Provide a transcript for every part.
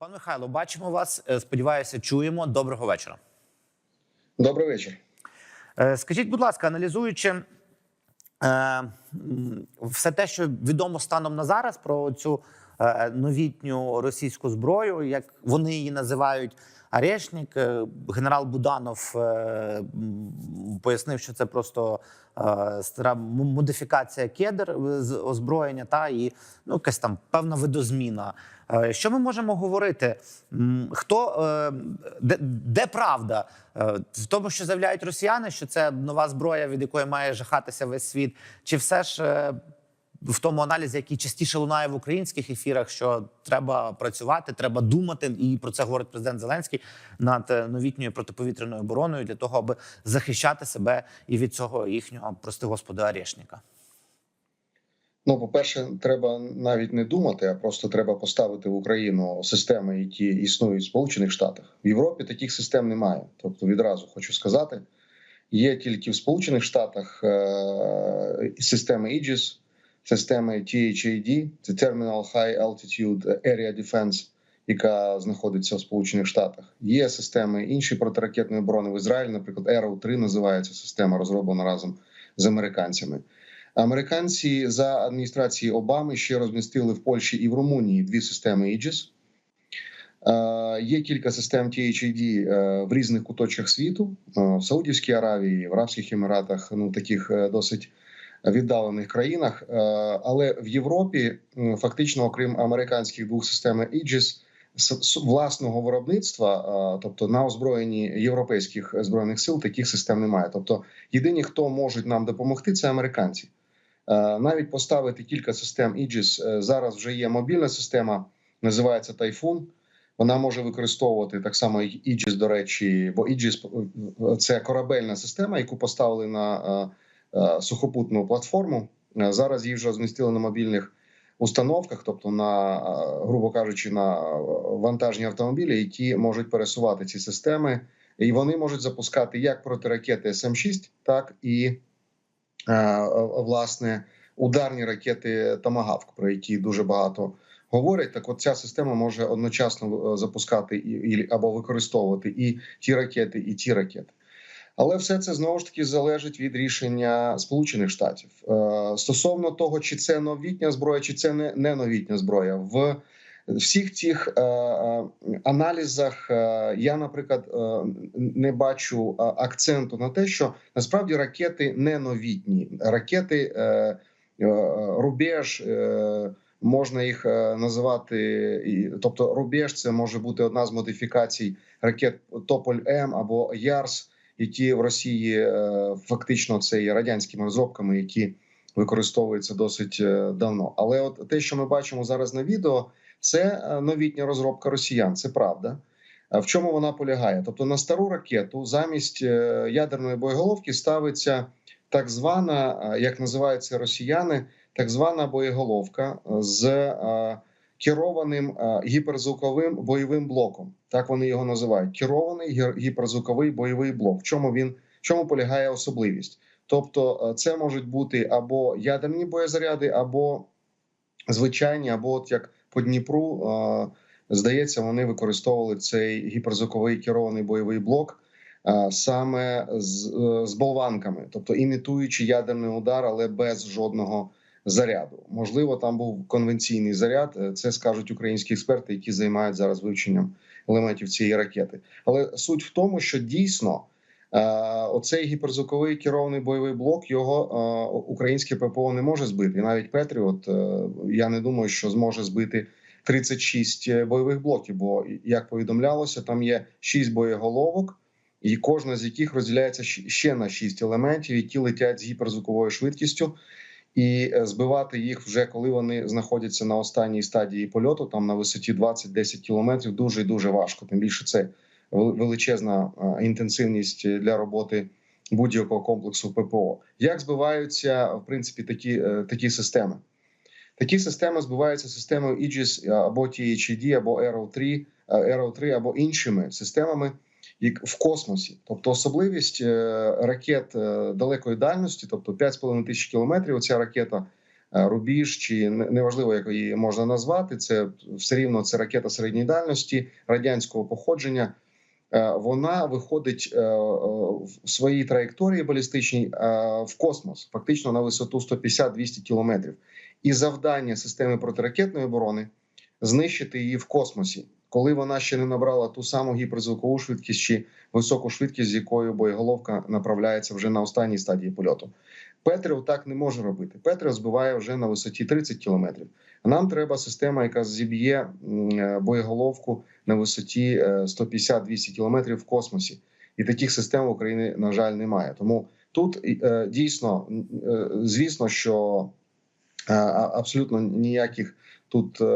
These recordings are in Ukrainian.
Пан Михайло, бачимо вас. е, Сподіваюся, чуємо. Доброго вечора. Добрий вечір. Е, Скажіть, будь ласка, аналізуючи е, все те, що відомо станом на зараз про цю новітню російську зброю, як вони її називають. Арешник, е, генерал Буданов е, пояснив, що це просто е, стара модифікація кедр з озброєння, та і ну якась там певна видозміна. Що ми можемо говорити? Хто де, де правда в тому, що заявляють росіяни, що це нова зброя, від якої має жахатися весь світ, чи все ж в тому аналізі, який частіше лунає в українських ефірах, що треба працювати, треба думати, і про це говорить президент Зеленський над е, новітньою протиповітряною обороною для того, аби захищати себе і від цього їхнього, прости господи, арешника. Ну, по-перше, треба навіть не думати, а просто треба поставити в Україну системи, які існують в Сполучених Штатах. В Європі таких систем немає. Тобто, відразу хочу сказати, є тільки в Сполучених Штатах е- системи Aegis, системи THAD, це Terminal High Altitude Area Defense, яка знаходиться в Сполучених Штатах. Є системи інші протиракетної оборони в Ізраїлі, наприклад, Arrow 3 називається система, розроблена разом з американцями. Американці за адміністрації Обами ще розмістили в Польщі і в Румунії дві системи Aegis. Е, Є кілька систем THAD е, в різних куточках світу е, в Саудівській Аравії, в Арабських Еміратах, ну таких досить віддалених країнах. Е, Але в Європі фактично, окрім американських двох систем Aegis, с- с- власного виробництва, е, тобто на озброєнні європейських збройних сил, таких систем немає. Тобто, єдині, хто можуть нам допомогти, це американці. Е, Навіть поставити кілька систем. Е, Зараз вже є мобільна система, називається Typhoon. Вона може використовувати так само Aegis, до речі, бо Aegis – це корабельна система, яку поставили на сухопутну платформу. Е, Зараз її вже розмістили на мобільних установках, тобто на, е, грубо кажучи, на е, вантажні автомобілі, які можуть пересувати ці системи, і вони можуть запускати як протиракети С-М6, так і е, власне ударні ракети Томагавк, про які дуже багато говорять. Так, от ця система може одночасно е, запускати і або використовувати і ті ракети, і ті ракети. Але все це знову ж таки залежить від рішення Сполучених Штатів Е, стосовно того, чи це новітня зброя, чи це не, новітня зброя. В всіх цих е, е, аналізах я, наприклад, не бачу акценту на те, що насправді ракети не новітні. Ракети рубеж. Можна їх називати, тобто рубеж це може бути одна з модифікацій ракет Тополь М або Ярс, які в Росії е, фактично це є радянськими розробками, які використовуються досить е, давно. Але от те, що ми бачимо зараз на відео, це е, новітня розробка росіян. Це правда. В чому вона полягає? Тобто на стару ракету замість ядерної боєголовки ставиться так звана, як називаються росіяни, так звана боєголовка з керованим гіперзвуковим бойовим блоком. Так вони його називають. Керований гіперзвуковий бойовий блок. В чому він в чому полягає особливість? Тобто, е, це можуть бути або ядерні боєзаряди, або звичайні, або от як по Дніпру, е, здається, вони використовували цей гіперзвуковий керований бойовий блок. е, Саме з, з болванками, тобто імітуючи ядерний удар, але без жодного заряду. Можливо, там був конвенційний заряд. Це скажуть українські експерти, які займають зараз вивченням елементів цієї ракети. Але суть в тому, що дійсно е, оцей гіперзвуковий керований бойовий блок його е, українське ППО не може збити. І навіть Петріот е, я не думаю, що зможе збити 36 бойових блоків. Бо як повідомлялося, там є 6 боєголовок. І кожна з яких розділяється ще на 6 елементів, які летять з гіперзвуковою швидкістю, і е, збивати їх вже коли вони знаходяться на останній стадії польоту, там на висоті 20-10 кілометрів, дуже і дуже важко. Тим більше це величезна е, інтенсивність для роботи будь-якого комплексу ППО. Як збиваються в принципі такі, е, такі системи? Такі системи збиваються системою Aegis або THAD, або Arrow 3, е, Arrow 3 або іншими системами як в космосі. Тобто особливість е, ракет е, далекої дальності, тобто 5,5 тисяч кілометрів. Оця ракета е, Рубіж, чи неважливо, як її можна назвати. Це все рівно це ракета середньої дальності радянського походження. Вона виходить в своїй траєкторії балістичній в космос, фактично на висоту 150-200 кілометрів. І завдання системи протиракетної оборони знищити її в космосі, коли вона ще не набрала ту саму гіперзвукову швидкість чи високу швидкість, з якою боєголовка направляється вже на останній стадії польоту. Петрів так не може робити. Петрів збиває вже на висоті 30 кілометрів. Нам треба система, яка зіб'є е, боєголовку на висоті е, 150-200 кілометрів в космосі. І таких систем в Україні, на жаль, немає. Тому тут е, дійсно, е, звісно, що е, абсолютно ніяких тут е,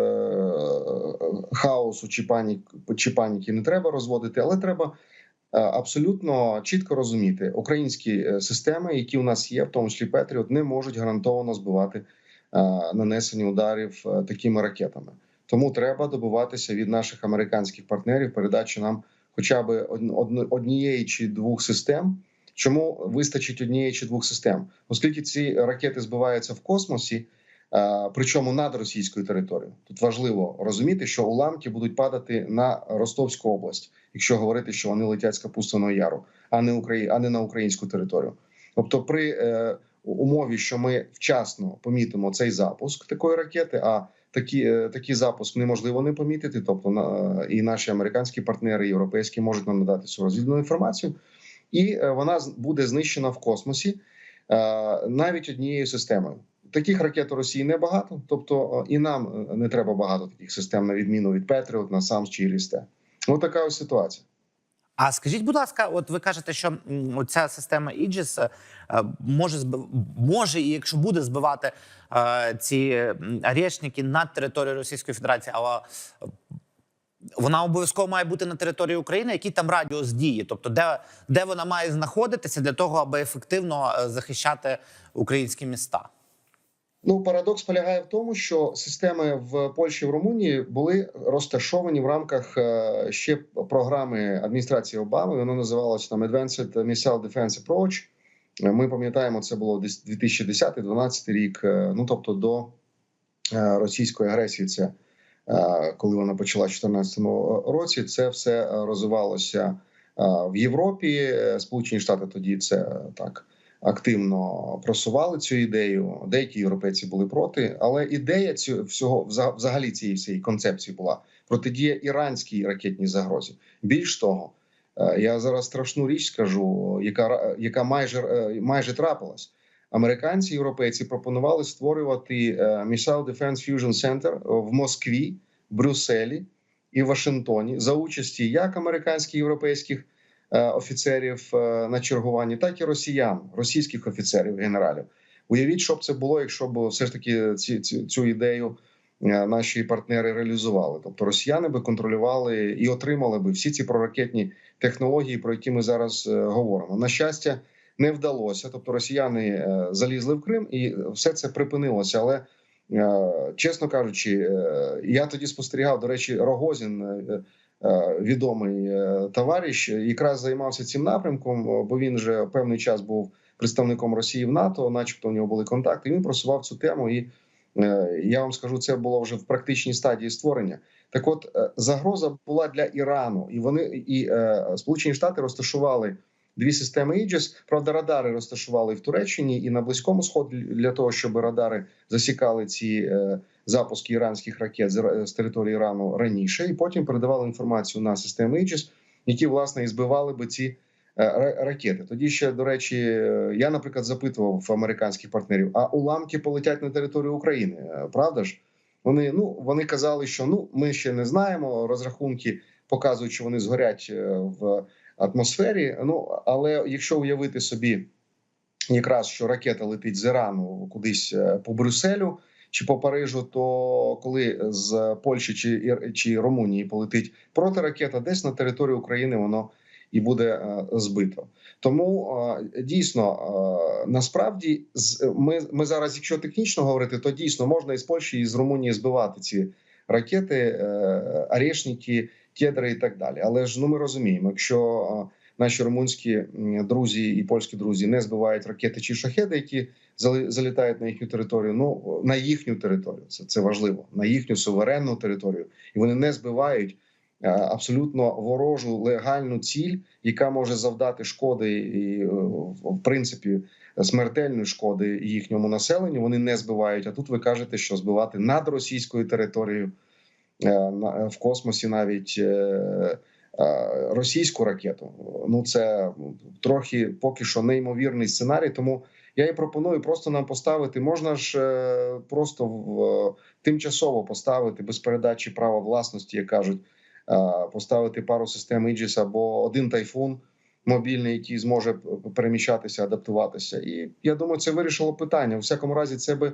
хаосу чи панік чи паніки не треба розводити, але треба е, абсолютно чітко розуміти, українські е, системи, які у нас є, в тому числі Петріот, не можуть гарантовано збивати е, нанесення ударів е, такими ракетами. Тому треба добиватися від наших американських партнерів передачі нам хоча б од- од- однієї чи двох систем. Чому вистачить однієї чи двох систем? Оскільки ці ракети збиваються в космосі, причому над російською територією. Тут важливо розуміти, що уламки будуть падати на Ростовську область, якщо говорити, що вони летять з Капустиного Яру, а не Украї... а не на українську територію. Тобто, при е, умові, що ми вчасно помітимо цей запуск такої ракети, а такі, е, такий запуск неможливо не помітити. Тобто, на і наші американські партнери, європейські можуть нам надати цю розвідну інформацію, і е, вона буде знищена в космосі е, навіть однією системою. Таких ракет у Росії небагато, тобто е, і нам е, не треба багато таких систем, на відміну від Петріот, Насамс чи Ірісте. Ось така ось ситуація. А скажіть, будь ласка, от ви кажете, що м, оця система Aegis е, може може, і якщо буде збивати ці м, орешники над територією Російської Федерації, але вона обов'язково має бути на території України, який там радіус дії, тобто де, де вона має знаходитися для того, аби ефективно захищати українські міста. Ну, парадокс полягає в тому, що системи в Польщі в Румунії були розташовані в рамках е, ще програми адміністрації Обами. Воно називалося там Advanced Missile Defense Approach. Е, Ми пам'ятаємо, це було десь 2010-2012 рік. е, Ну тобто до російської агресії, це коли вона почала в 2014 році. Це все розвивалося в Європі. Сполучені Штати тоді це так активно просували цю ідею. Деякі європейці були проти, але ідея цього всього вза- взагалі цієї всієї концепції була протидія іранській ракетній загрозі. Більш того, е, я зараз страшну річ скажу, яка ра- яка майже е, майже трапилась. Американці, європейці пропонували створювати е, Missile Defense Fusion Center в Москві, Брюсселі і Вашингтоні за участі як американських європейських е, офіцерів е, на чергуванні, так і росіян, російських офіцерів, генералів. Уявіть, що б це було, якщо б все ж таки ці, цю ідею е, наші партнери реалізували. Тобто росіяни би контролювали і отримали би всі ці проракетні технології, про які ми зараз е, говоримо. На щастя, не вдалося. Тобто, росіяни е, залізли в Крим, і все це припинилося. Але е, чесно кажучи, е, я тоді спостерігав. До речі, Рогозін, е, е, відомий е, товариш, якраз займався цим напрямком, бо він вже певний час був представником Росії в НАТО, начебто у нього були контакти. Він просував цю тему, і е, я вам скажу, це було вже в практичній стадії створення. Так, от е, загроза була для Ірану, і вони і е, Сполучені Штати розташували дві системи Aegis. Правда, радари розташували в Туреччині і на близькому сході для того, щоб радари засікали ці е, запуски іранських ракет з, з території Ірану раніше, і потім передавали інформацію на системи Aegis, які власне і збивали би ці е, ракети. Тоді ще до речі, е, я, наприклад, запитував американських партнерів: а уламки полетять на територію України? Е, Правда ж? Вони ну вони казали, що ну ми ще не знаємо. Розрахунки показують, що вони згорять е, в атмосфері. Ну але якщо уявити собі, якраз що ракета летить з Ірану кудись е, по Брюсселю чи по Парижу, то коли з Польщі чи чи Румунії полетить протиракета, десь на території України воно і буде е, збито. Тому е, дійсно насправді з- ми, ми зараз, якщо технічно говорити, то дійсно можна із Польщі і з Румунії збивати ці ракети, орешники, кедри і так далі. Але ж ну ми розуміємо, якщо наші румунські друзі і польські друзі не збивають ракети чи шахеди, які залітають на їхню територію. Ну на їхню територію. Це, це важливо на їхню суверенну територію, і вони не збивають е, абсолютно ворожу легальну ціль, яка може завдати шкоди і е, в принципі смертельної шкоди їхньому населенню. Вони не збивають. А тут ви кажете, що збивати над російською територією в космосі навіть. е, е, Російську ракету, ну це трохи поки що неймовірний сценарій. Тому я і пропоную просто нам поставити. Можна ж е, просто в е, тимчасово поставити без передачі права власності, як кажуть, е, поставити пару систем Aegis або один тайфун мобільний, який зможе переміщатися, адаптуватися. І я думаю, це вирішило питання. У всякому разі, це би е,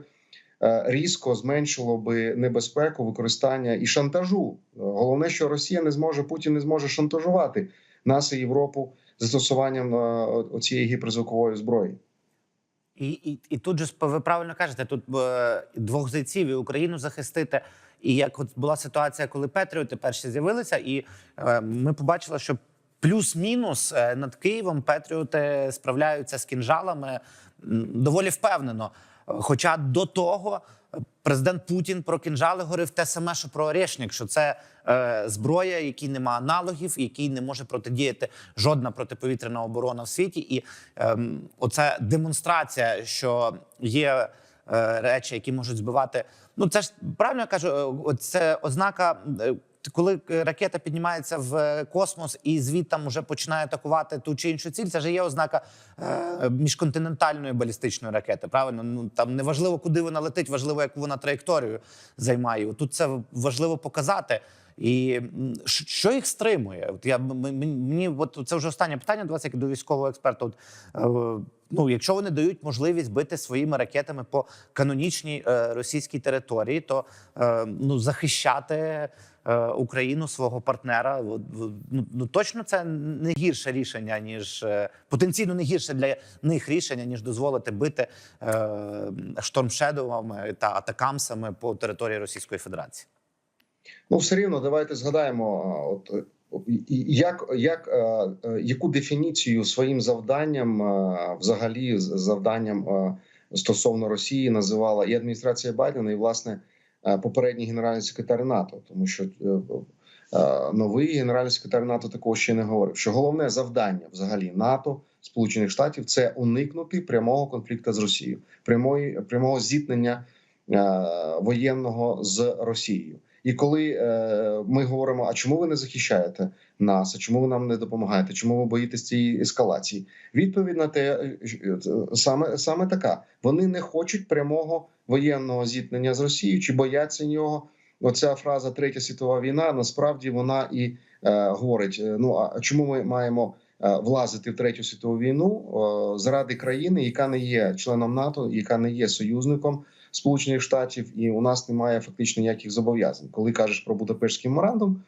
різко зменшило би небезпеку використання і шантажу. Головне, що Росія не зможе, Путін не зможе шантажувати нас і Європу застосуванням е, цієї гіперзвукової зброї. І, і, і тут же ви правильно кажете, тут е, двох зайців і Україну захистити. І як от була ситуація, коли Петріоти перші з'явилися, і е, ми побачили, що плюс-мінус е, над Києвом Петріоти справляються з кінжалами доволі впевнено. Е, Хоча до того е, президент Путін про кінжали говорив те саме, що про Орешник, що це е, зброя, якій нема аналогів, якій не може протидіяти жодна протиповітряна оборона в світі. І ем, оця демонстрація, що є е, речі, які можуть збивати. Ну це ж правильно я кажу, е, це ознака. Е, Коли ракета піднімається в космос і звідти вже починає атакувати ту чи іншу ціль, це ж є ознака е, міжконтинентальної балістичної ракети. Правильно, ну там не важливо, куди вона летить, важливо, яку вона траєкторію займає. Тут це важливо показати. І що їх стримує? От я мені, от це вже останнє питання до вас, як до військового експерта. От, е, ну, якщо вони дають можливість бити своїми ракетами по канонічній е, російській території, то е, ну захищати е, Україну свого партнера, ну, ну точно це не гірше рішення, ніж е, потенційно не гірше для них рішення, ніж дозволити бити е, штормшедовами та атакамсами по території Російської Федерації. Ну, все рівно, давайте згадаємо, от е, як, як е, е, яку дефініцію своїм завданням, е, взагалі, завданням е, стосовно Росії називала і адміністрація Байдена, і власне е, попередній генеральний секретар НАТО, тому що е, е, новий генеральний секретар НАТО такого ще не говорив. Що головне завдання взагалі НАТО Сполучених Штатів це уникнути прямого конфлікту з Росією, прямої прямого зіткнення е, воєнного з Росією. І коли е, ми говоримо, а чому ви не захищаєте нас? А чому ви нам не допомагаєте? Чому ви боїтесь цієї ескалації? Відповідь на те саме саме така: вони не хочуть прямого воєнного зіткнення з Росією чи бояться нього. Оця фраза Третя світова війна насправді вона і е, говорить: е, ну а чому ми маємо е, влазити в третю світову війну е, заради країни, яка не є членом НАТО, яка не є союзником Сполучених Штатів, і у нас немає фактично ніяких зобов'язань. Коли кажеш про Будапештський меморандум,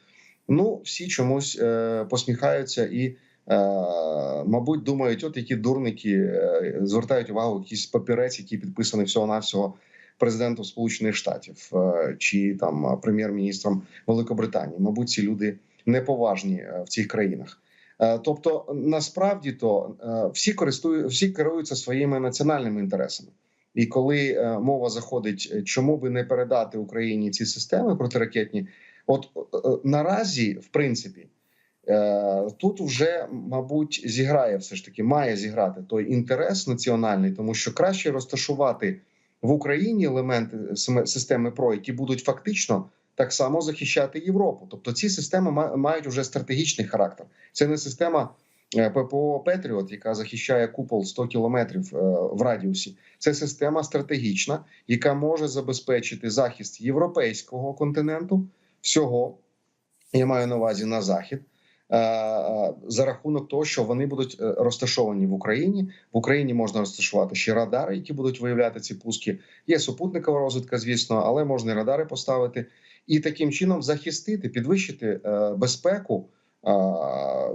ну всі чомусь е, посміхаються і, е, мабуть, думають, от які дурники е, звертають увагу якийсь папірець, який підписаний всього навсього президентом Сполучених Штатів е, чи там прем'єр-міністром Великобританії. Мабуть, ці люди неповажні е, в цих країнах. Е, Тобто, насправді то е, всі користують, всі керуються своїми національними інтересами. І коли е, мова заходить, е, чому би не передати Україні ці системи протиракетні, от е, наразі, в принципі, тут вже, мабуть, зіграє все ж таки, має зіграти той інтерес національний, тому що краще розташувати в Україні елементи системи ПРО, які будуть фактично так само захищати Європу. Тобто ці системи ма- мають вже стратегічний характер. Це не система ППО Петріот, яка захищає купол 100 кілометрів е, в радіусі. Це система стратегічна, яка може забезпечити захист європейського континенту всього. Я маю на увазі на захід. е, е, За рахунок того, що вони будуть е, розташовані в Україні, в Україні можна розташувати ще радари, які будуть виявляти ці пуски. Є супутникова розвідка, звісно, але можна і радари поставити і таким чином захистити, підвищити е, безпеку е,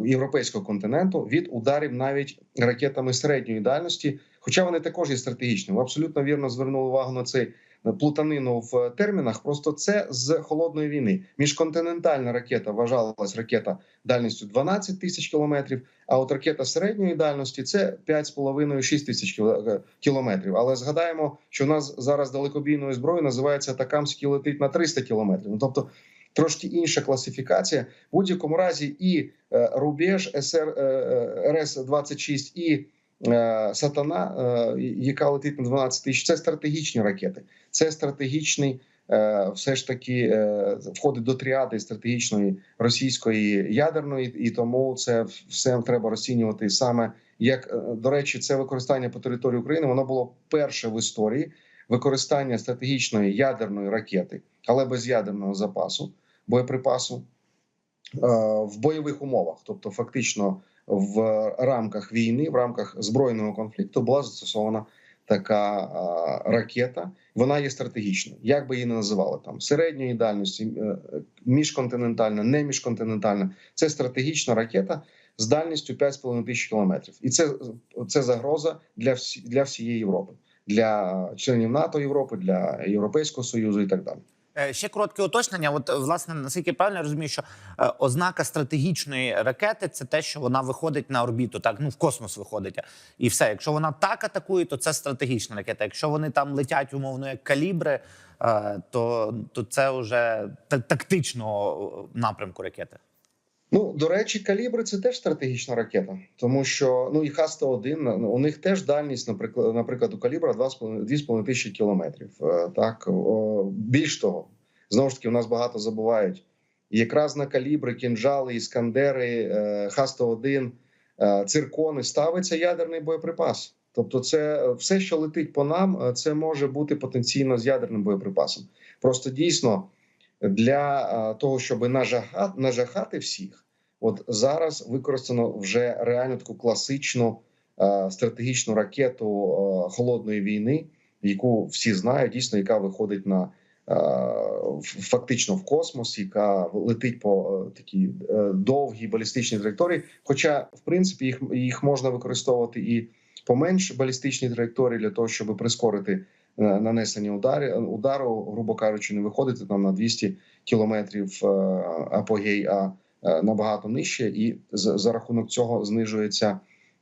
європейського континенту від ударів навіть ракетами середньої дальності, хоча вони також є стратегічними. Абсолютно вірно звернули увагу на цей плутанину в термінах. Просто це з холодної війни. Міжконтинентальна ракета вважалась ракета дальністю 12 тисяч кілометрів. А от ракета середньої дальності це 5,5-6 тисяч е, кілометрів. Але згадаємо, що у нас зараз далекобійною зброєю називається Такамський летить на 300 кілометрів. Ну тобто трошки інша класифікація. В будь-якому разі і е, рубеж СР РС 26 і е, Сатана, е, яка летить на 12 тисяч. Це стратегічні ракети. Це стратегічний, е, все ж таки е, входить до тріади стратегічної російської ядерної, і тому це все треба розцінювати саме як е, до речі, це використання по території України. Воно було перше в історії використання стратегічної ядерної ракети, але без ядерного запасу боєприпасу е, в бойових умовах, тобто фактично в рамках війни, в рамках збройного конфлікту, була застосована така е, ракета. Вона є стратегічною. Як би її не називали там середньої дальності, е, міжконтинентальна, не міжконтинентальна. Це стратегічна ракета з дальністю 5,5 тисяч кілометрів, і це, це загроза для всі, для всієї Європи, для членів НАТО Європи, для Європейського союзу і так далі. Е, Ще коротке уточнення. От власне наскільки правильно я розумію, що е, ознака стратегічної ракети це те, що вона виходить на орбіту, так ну в космос виходить. І все. Якщо вона так атакує, то це стратегічна ракета. Якщо вони там летять умовно як калібри, е, то, то це вже та- тактичного напрямку ракети. Ну до речі, калібри це теж стратегічна ракета, тому що ну і Х-101, у них теж дальність, наприклад, наприклад, у калібра 2,5 2,5 тисячі кілометрів. Е, Так більш того, знову ж таки, у нас багато забувають. Якраз на калібри, кінжали, іскандери, е, Х-101, е, циркони ставиться ядерний боєприпас. Тобто, це все, що летить по нам, це може бути потенційно з ядерним боєприпасом. Просто дійсно для того, щоб нажахати, всіх, от зараз використано вже реально таку класичну стратегічну ракету холодної війни, яку всі знають, дійсно, яка виходить на фактично в космос, яка летить по е, такій е, довгій балістичній траєкторії. Хоча, в принципі, їх, їх можна використовувати і по менш балістичній траєкторії для того, щоб прискорити нанесення ударі, удару, грубо кажучи, не виходити там на 200 кілометрів е, апогей, а е, набагато нижче, і за, рахунок цього знижується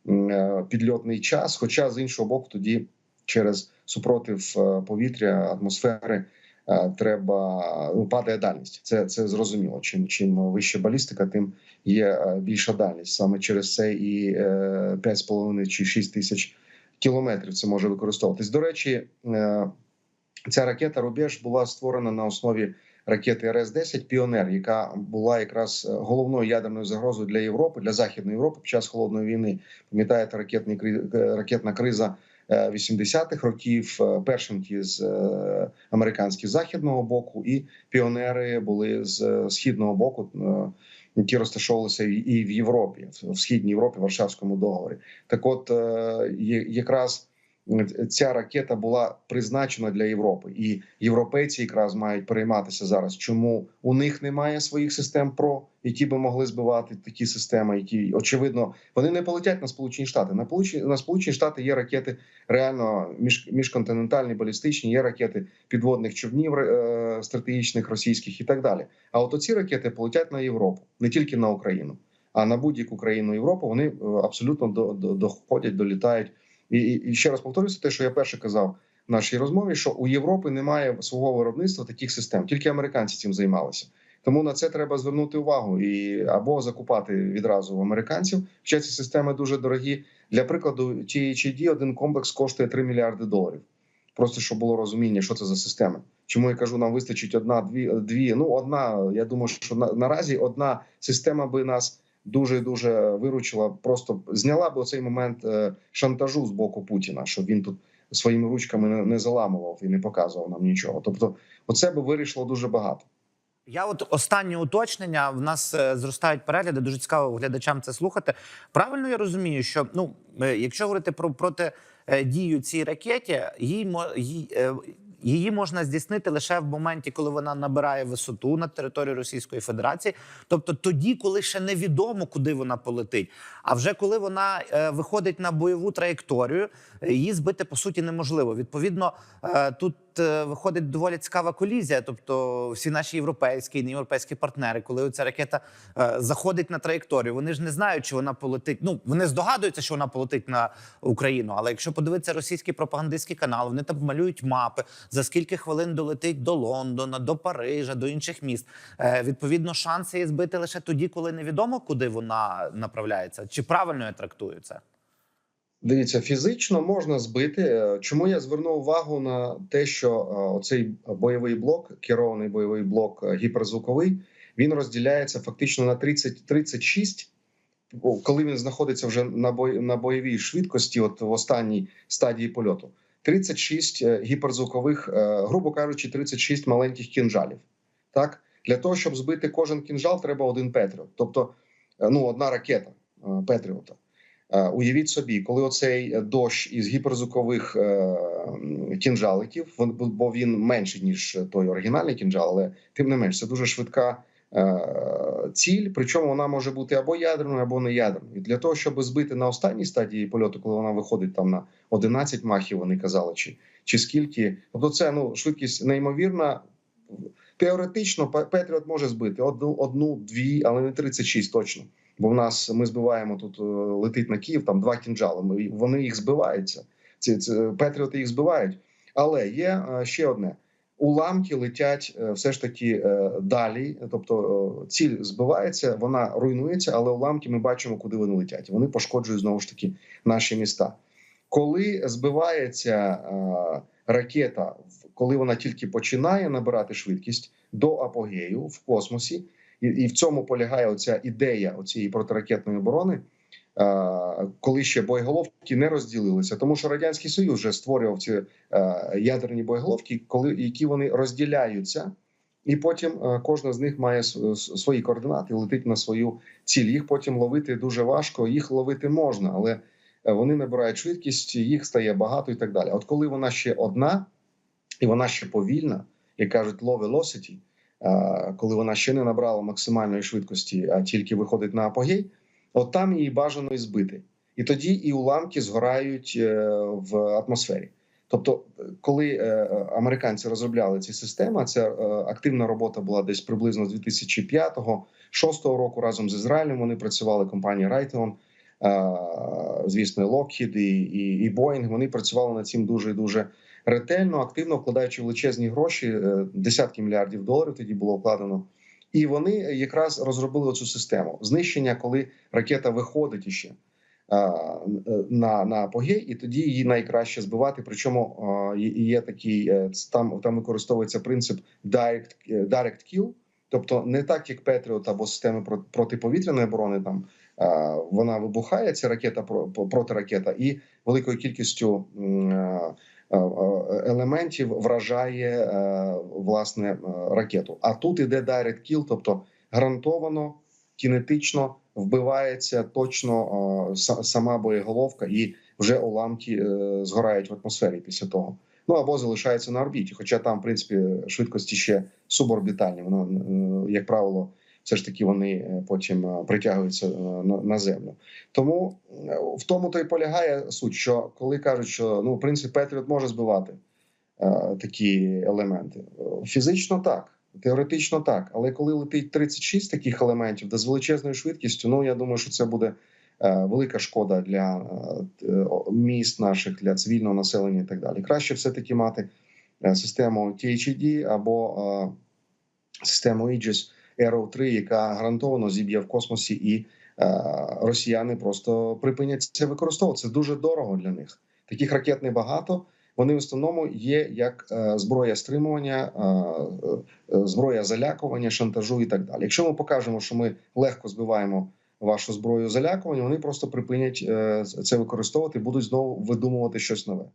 е, підльотний час. Хоча з іншого боку, тоді через супротив е, повітря, атмосфери. е, Треба ну, падає дальність. Це це зрозуміло. Чим чим вища балістика, тим є е, більша дальність. Саме через це і е, 5,5 чи 6 тисяч кілометрів це може використовуватись. До речі, е, ця ракета Рубеж була створена на основі ракети РС-10 Піонер, яка була якраз е, головною ядерною загрозою для Європи, для західної Європи під час холодної війни. Пам'ятаєте, ракетний е, ракетна криза. е, 80-х років е, першенки з американських західного боку, і піонери були з східного боку, які розташовувалися і- в Європі, в в східній Європі, в Варшавському договорі. Так, от е, якраз ця ракета була призначена для Європи, і європейці якраз мають перейматися зараз, чому у них немає своїх систем ПРО, які би могли збивати такі системи, які очевидно вони не полетять на Сполучені Штати. На Сполучені на Сполучені Штати є ракети реально між, міжконтинентальні, балістичні, є ракети підводних човнів е, стратегічних російських і так далі. А от оці ракети полетять на Європу, не тільки на Україну, а на будь-яку країну Європи. Вони е, абсолютно до, до, доходять, долітають. І, і, ще раз повторюся, те, що я перше казав в нашій розмові, що у Європи немає свого виробництва таких систем, тільки американці цим займалися. Тому на це треба звернути увагу і або закупати відразу в американців. Хоча ці системи дуже дорогі. Для прикладу, THD один комплекс коштує 3 мільярди доларів. Просто щоб було розуміння, що це за системи. Чому я кажу, нам вистачить одна, дві, дві. Ну, одна. Я думаю, що на, наразі одна система би нас дуже дуже виручила. Просто зняла б оцей момент е, шантажу з боку Путіна, щоб він тут своїми ручками не, заламував і не показував нам нічого. Тобто, оце би вирішило дуже багато. Я от останнє уточнення. В нас е, зростають перегляди. Дуже цікаво глядачам це слухати. Правильно я розумію, що ну е, якщо говорити про протидію цій ракеті, їй їй, її можна здійснити лише в моменті, коли вона набирає висоту на території Російської Федерації, тобто тоді, коли ще невідомо, куди вона полетить. А вже коли вона е, виходить на бойову траєкторію, е, її збити по суті неможливо. Відповідно, е, тут е, виходить доволі цікава колізія. Тобто, всі наші європейські і неєвропейські партнери, коли ця ракета е, заходить на траєкторію, вони ж не знають, чи вона полетить. Ну вони здогадуються, що вона полетить на Україну. Але якщо подивитися російський пропагандистський канал, вони там малюють мапи за скільки хвилин долетить до Лондона, до Парижа, до інших міст. Е, відповідно, шанси її збити лише тоді, коли невідомо, куди вона направляється. Чи правильно я трактую це? Дивіться, фізично можна збити. Е, Чому я звернув увагу на те, що е, оцей бойовий блок, керований бойовий блок е, гіперзвуковий, він розділяється фактично на 30-36, коли він знаходиться вже на бой, на бойовій швидкості, от в останній стадії польоту. 36 е, гіперзвукових, грубо кажучи, 36 маленьких кінжалів. Так для того, щоб збити кожен кінжал, треба один Петріот, тобто ну одна ракета Петріота. Е, Уявіть собі, коли оцей дощ із гіперзвукових е, кінжаликів, бо він менший ніж той оригінальний кінжал, але тим не менш це дуже швидка е, ціль. Причому вона може бути або ядерною, або не ядерною. І для того, щоб збити на останній стадії польоту, коли вона виходить там на 11 махів, вони казали, чи, чи скільки, тобто це ну швидкість неймовірна. Теоретично Пе- Петріот може збити одну, одну, дві, але не 36 точно. Бо в нас ми збиваємо тут е, летить на Київ там два кінжали. Вони їх збиваються. Ці, ці Петріоти їх збивають. Але є е, ще одне: уламки летять е, все ж таки далі. Тобто ціль збивається, вона руйнується, але уламки ми бачимо, куди вони летять. Вони пошкоджують знову ж таки наші міста. Коли збивається ракета, коли вона тільки починає набирати швидкість до апогею в космосі, і, в цьому полягає оця ідея цієї протиракетної оборони, е, коли ще боєголовки не розділилися, тому що радянський союз вже створював ці е, ядерні боєголовки, коли які вони розділяються, і потім е, кожна з них має свої координати, летить на свою ціль. Їх потім ловити дуже важко. Їх ловити можна, але вони набирають швидкість, їх стає багато і так далі. От коли вона ще одна, і вона ще повільна, як кажуть, low velocity, коли вона ще не набрала максимальної швидкості, а тільки виходить на апогей, от там її бажано і збити. І тоді і уламки згорають е, в атмосфері. Тобто, е, коли е, американці розробляли ці системи, ця е, активна робота була десь приблизно з 2005-2006 року разом з Ізраїлем. Вони працювали компанія Raytheon, е, звісно, Lockheed і, і, і Boeing. Вони працювали над цим дуже і дуже ретельно, активно вкладаючи величезні гроші, е, десятки мільярдів доларів тоді було вкладено. І вони якраз розробили цю систему знищення, коли ракета виходить іще на, на апогей, і тоді її найкраще збивати. Причому є- такий е, там, там використовується принцип direct, е, direct kill, тобто не так, як Patriot або системи про- протиповітряної оборони. Там вона вибухає, ця ракета протиракета, і великою кількістю елементів вражає е, власне е, ракету. А тут іде direct kill, тобто гарантовано кінетично вбивається точно е, сама боєголовка, і вже уламки е, згорають в атмосфері після того. Ну або залишаються на орбіті. Хоча там, в принципі, швидкості ще суборбітальні. Воно, е, як правило, все ж таки вони е, потім е, притягуються е, на, землю. Тому в тому то й полягає суть, що коли кажуть, що ну в принципі Петріот може збивати е, такі елементи, фізично так. Теоретично так, але коли летить 36 таких елементів, де з величезною швидкістю, ну я думаю, що це буде велика шкода для міст наших, для цивільного населення і так далі. Краще все-таки мати е, систему THED або е, систему Aegis Arrow 3, яка гарантовано зіб'є в космосі, і е, росіяни просто припинять це використовувати. Це дуже дорого для них. Таких ракет небагато. Вони в основному є як е, зброя стримування, е, е, зброя залякування, шантажу і так далі. Якщо ми покажемо, що ми легко збиваємо вашу зброю залякування, вони просто припинять це використовувати, будуть знову видумувати щось нове.